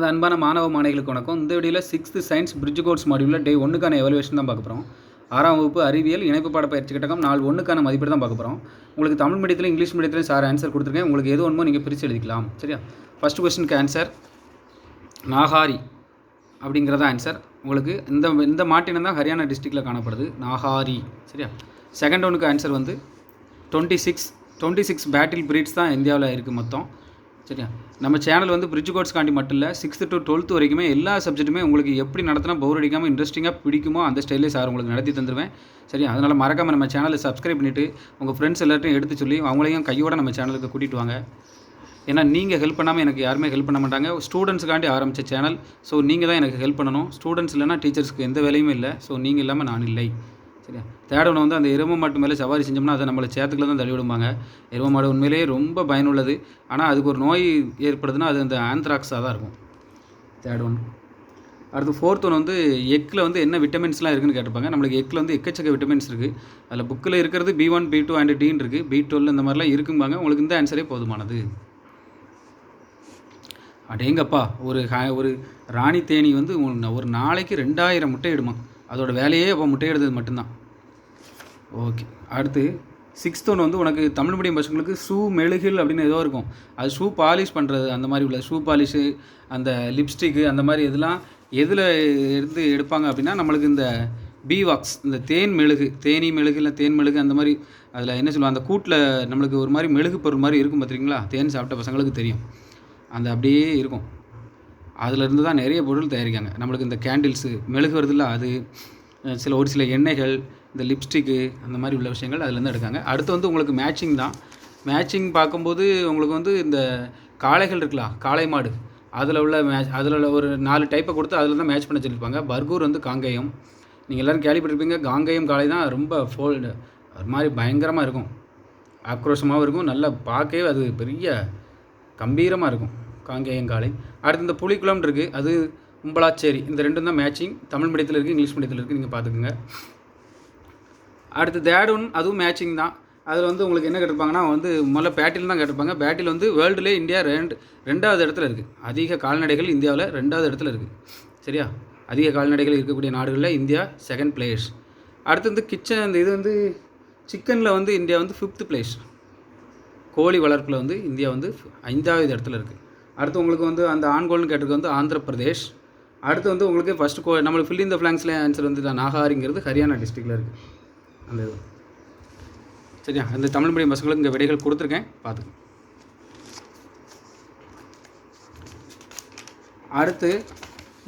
அது அன்பான மாணவ மாணவிகளுக்கு வணக்கம். இந்த வீடியோவில் சிக்ஸ்த்து சயின்ஸ் பிரிட்ஜ் கோர்ஸ் மாடியூலில் டே ஒன்றுக்கான எவலுவேஷன் தான் பார்க்க போகிறோம் ஆறாம் வகுப்பு அறிவியல் இணைப்பு பாட பயிற்சி கட்டகம் நாள் ஒன்றுக்கான மதிப்பீடு தான் பார்க்க போகிறோம் உங்களுக்கு தமிழ் மீடியத்தில் இங்கிலீஷ் மீடியத்திலையும் சார் ஆன்சர் கொடுத்துருக்கேன். உங்களுக்கு எது ஒன்றுமோ நீங்கள் பிரித்து எழுதிக்கலாம். சரியா? ஃபஸ்ட் கொஸ்டினுக்கு ஆன்சர் நாகாரி அப்படிங்கிறத ஆன்சர் உங்களுக்கு இந்த இந்த மாட்டினம் தான் ஹரியானா டிஸ்ட்ரிக்டில் காணப்படுது. நாகாரி. சரியா? செகண்ட் ஒனுக்கு ஆன்சர் வந்து twenty six twenty six battle breeds தான் இந்தியாவில் இருக்குது மொத்தம். சரியா? நம்ம சேனல் வந்து பிரிட்ஜ் கோர்ஸ் காண்டி மட்டும் இல்லை சிக்ஸ்த்து டு டுவெல்த் வரைக்குமே எல்லா சப்ஜெக்ட்டுமே உங்களுக்கு எப்படி நடத்தினா போர் அடிக்காமல் இன்ட்ரெஸ்டிங்காக பிடிக்குமோ அந்த ஸ்டைலே சார் உங்களுக்கு நடத்தி தந்துடுவேன் சரியா? அதனால் மறக்காமல் நம்ம சேனலை சப்ஸ்கிரைப் பண்ணிவிட்டு உங்கள் ஃப்ரெண்ட்ஸ் எல்லாத்தையும் எடுத்து சொல்லி அவங்களையும் கையோட நம்ம சேனலுக்கு கூட்டிகிட்டு வாங்க. ஏன்னா நீங்கள் ஹெல்ப் பண்ணாமல் எனக்கு யாருமே ஹெல்ப் பண்ண மாட்டாங்க. ஸ்டூடெண்ட்ஸுக்காண்டி ஆரம்பித்த சேனல் ஸோ நீங்கள் தான் எனக்கு ஹெல்ப் பண்ணணும். ஸ்டூடெண்ட்ஸ் இல்லைனா டீச்சர்ஸ்க்கு எந்த வேலையுமே இல்லை ஸோ நீங்கள் இல்லாமல் நான் இல்லை. சரியா? தேர்ட் வந்து அந்த எரும மாட்டு மேலே சவாரி செஞ்சோம்னா அதை நம்மளை சேத்துக்குள்ள தான் தள்ளி விடுவாங்க எரும மாடு உண்மையிலேயே ரொம்ப பயனுள்ளது. ஆனால் அதுக்கு ஒரு நோய் ஏற்படுதுன்னா அது அந்த ஆந்த்ராக்ஸாக தான் இருக்கும். Third one. அடுத்து ஃபோர்த் ஒன் வந்து எக்கில் வந்து என்ன விட்டமின்ஸ்லாம் இருக்குன்னு கேட்டிருப்பாங்க. நம்மளுக்கு எக்கில் வந்து எக்கச்சக்க விட்டமின்ஸ் இருக்குது அதில் புக்கில் இருக்கிறது B one B two and ten இருக்குது பி டுவெல் இந்த மாதிரிலாம் இருக்கும்பாங்க. உங்களுக்கு இந்த ஆன்சரே போதுமானது. அடேங்கப்பா ஒரு ஒரு ராணி தேனி வந்து ஒரு- ஒரு நாளைக்கு ரெண்டாயிரம் முட்டை இடுமா? அதோட வேலையே அப்போ முட்டையிடுறது மட்டும்தான். ஓகே அடுத்து சிக்ஸ்த் ஒன்று வந்து உனக்கு தமிழ் மீடியம் பசங்களுக்கு ஷூ மெழுகில் அப்படின்னு ஏதோ இருக்கும். அது ஷூ பாலிஷ் பண்ணுறது அந்த மாதிரி உள்ள ஷூ பாலிஷு அந்த லிப்ஸ்டிக்கு அந்த மாதிரி இதெல்லாம் எதில் இருந்து எடுப்பாங்க அப்படின்னா நம்மளுக்கு இந்த பீ வாக்ஸ் இந்த தேன் மெழுகு தேனி மெழுகு இல்லை தேன் மெழுகு அந்த மாதிரி அதில் என்ன சொல்லுவாங்க அந்த கூட்டில் நம்மளுக்கு ஒரு மாதிரி மெழுகு பொருள் மாதிரி இருக்கும் பார்த்துருக்கீங்களா தேன் சாப்பிட்ட பசங்களுக்கு தெரியும். அந்த அப்படியே இருக்கும். அதிலிருந்து தான் நிறைய பொருள் தயாரிக்காங்க நம்மளுக்கு இந்த கேண்டில்ஸு மெழுகு வருதுல்ல அது சில ஒரு சில எண்ணெய்கள் இந்த லிப்ஸ்டிக்கு அந்த மாதிரி உள்ள விஷயங்கள் அதுலேருந்து எடுக்காங்க. அடுத்து வந்து உங்களுக்கு மேட்சிங் தான். மேட்சிங் பார்க்கும்போது உங்களுக்கு வந்து இந்த காளைகள் இருக்கலாம் காளை மாடு அதில் உள்ள மேட்ச் அதில் உள்ள ஒரு நாலு டைப்பை கொடுத்து அதில் தான் மேட்ச் பண்ண சொல்லியிருப்பாங்க. பர்கூர் வந்து காங்கேயம். நீங்கள் எல்லோரும் கேள்விப்பட்டிருப்பீங்க காங்கேயம் காளை தான் ரொம்ப ஃபோல்டு ஒரு மாதிரி பயங்கரமாக இருக்கும். ஆக்ரோஷமாகவும் இருக்கும் நல்லா பார்க்கவே அது பெரிய கம்பீரமாக இருக்கும். காங்கேயங்காலை. அடுத்து இந்த புலிக்குளம் இருக்குது அது கும்பலாச்சேரி. இந்த ரெண்டும் தான் மேட்சிங் தமிழ் மீடியத்தில் இருக்குது இங்கிலீஷ் மீடியத்தில் இருக்குது நீங்கள் பார்த்துக்குங்க அடுத்து தேர்ட் ஒன் அதுவும் மேட்சிங் தான். அதில் வந்து உங்களுக்கு என்ன கேட்டிருப்பாங்கன்னா வந்து முதல்ல பேட்டில் தான் கேட்டிருப்பாங்க. பேட்டில் வந்து வேர்ல்டுலே இந்தியா ரெண்டு ரெண்டாவது இடத்துல இருக்குது அதிக கால்நடைகள் இந்தியாவில் ரெண்டாவது இடத்துல இருக்குது சரியா? அதிக கால்நடைகள் இருக்கக்கூடிய நாடுகளில் இந்தியா செகண்ட் பிளேஸ் அடுத்து வந்து கிச்சன் இந்த இது வந்து சிக்கனில் வந்து இந்தியா வந்து ஃபிஃப்த் பிளேஸ் கோழி வளர்ப்பில் வந்து இந்தியா வந்து ஐந்தாவது இடத்துல இருக்குது அடுத்து உங்களுக்கு வந்து அந்த ஆண்கோல்னு கேட்டிருக்கு வந்து ஆந்திர பிரதேஷ். அடுத்து வந்து உங்களுக்கு ஃபஸ்ட்டு கோ நம்மளுக்கு ஃபில் இந்த ஃப்ளாங்ஸில் ஆன்சர் வந்து நாகாரிங்கிறது ஹரியானா டிஸ்ட்ரிக்டில் இருக்குது அந்த இது. சரியா? அந்த தமிழ் மீடியம் பசங்களுக்கு இங்கே விடைகள் கொடுத்துருக்கேன். பார்த்துக்கோங்க அடுத்து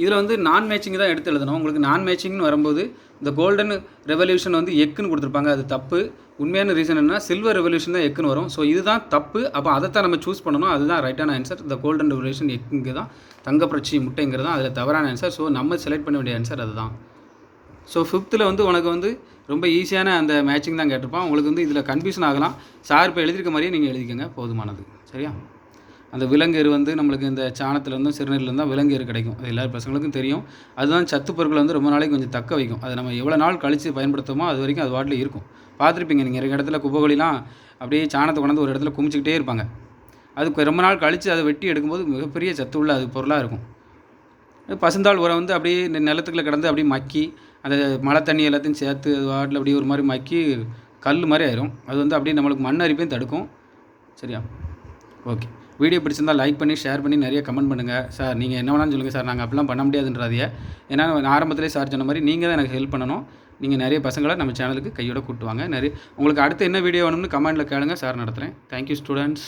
இதில் வந்து நான் மேட்சிங் தான் எடுத்து எழுதணும். உங்களுக்கு நான் மேட்சிங்னு வரும்போது இந்த கோல்டன் ரெவல்யூஷன் வந்து எக்குன்னு கொடுத்துருப்பாங்க. அது தப்பு. உண்மையான ரீசன் என்ன சில்வர் ரெவல்யூஷன் தான் எக்குன்னு வரும். ஸோ இதுதான் தப்பு. அப்போ அதை தான் நம்ம சூஸ் பண்ணணும். அதுதான் ரைட்டான ஆன்சர் இந்த கோல்டன் ரெவல்யூஷன் எக்குங்க தான். தங்கப்புரட்சி முட்டைங்கிறது தான் அதில் தவறான ஆன்சர் ஸோ நம்ம செலக்ட் பண்ண வேண்டிய ஆன்சர் அதுதான். ஸோ ஃபிஃப்த்தில் வந்து உனக்கு வந்து ரொம்ப ஈஸியான அந்த மேட்சிங் தான் கேட்டிருப்பான். உங்களுக்கு வந்து இதில் கன்ஃபியூஷன் ஆகலாம். சார் இப்போ எழுதியிருக்க மாதிரியே நீங்கள் எழுதிக்கங்க. போதுமானது. சரியா? அந்த விலங்கெரு வந்து நம்மளுக்கு இந்த சாணத்துலேருந்தும் சிறுநீர்லேருந்தான் விலங்கு விலங்கெரு கிடைக்கும். அது எல்லா பசங்களுக்கும் தெரியும். அதுதான் சத்து பொருட்களை வந்து ரொம்ப நாளைக்கு கொஞ்சம் தக்க வைக்கும். அது நம்ம எவ்வளோ நாள் கழித்து பயன்படுத்துமோ அது வரைக்கும் அது வாட்டில் இருக்கும். பார்த்துருப்பீங்க நீங்கள் இருக்கிற இடத்துல குப்பைகொலிலாம் அப்படியே சாணத்தை கொண்டாந்து ஒரு இடத்துல குமிச்சிக்கிட்டே இருப்பாங்க. அது ரொம்ப நாள் கழித்து அதை வெட்டி எடுக்கும்போது மிகப்பெரிய சத்து உள்ள அது பொருளாக இருக்கும். பசுந்தாள் உரம் வந்து அப்படியே நிலத்துக்குள்ளே கிடந்து அப்படியே மக்கி அந்த மழை தண்ணி எல்லாத்தையும் சேர்த்து அது வாட்டில் அப்படியே ஒரு மாதிரி மக்கி கல் மாதிரி ஆயிரும். அது வந்து அப்படியே நம்மளுக்கு மண் அரிப்பையும் தடுக்கும். சரியா? ஓகே. வீடியோ பிடிச்சிருந்தால் லைக் பண்ணி ஷேர் பண்ணி நிறைய கமெண்ட் பண்ணுங்கள் சார் நீங்கள் என்ன வேணாலும் சொல்லுங்கள் சார் நாங்கள் அப்படிலாம் பண்ண முடியாதுன்றாதிய ஏன்னா நான் ஆரம்பத்திலே சார் சொன்ன மாதிரி நீங்கள் தான் எனக்கு ஹெல்ப் பண்ணணும். நீங்கள் நிறைய பசங்களை நம்ம சேனலுக்கு கையோட கூட்டுவாங்க நிறைய உங்களுக்கு அடுத்து என்ன வீடியோ வேணும்னு கமெண்ட்டில் கேளுங்க. சார் நடத்துகிறேன் தேங்க்யூ ஸ்டூடெண்ட்ஸ்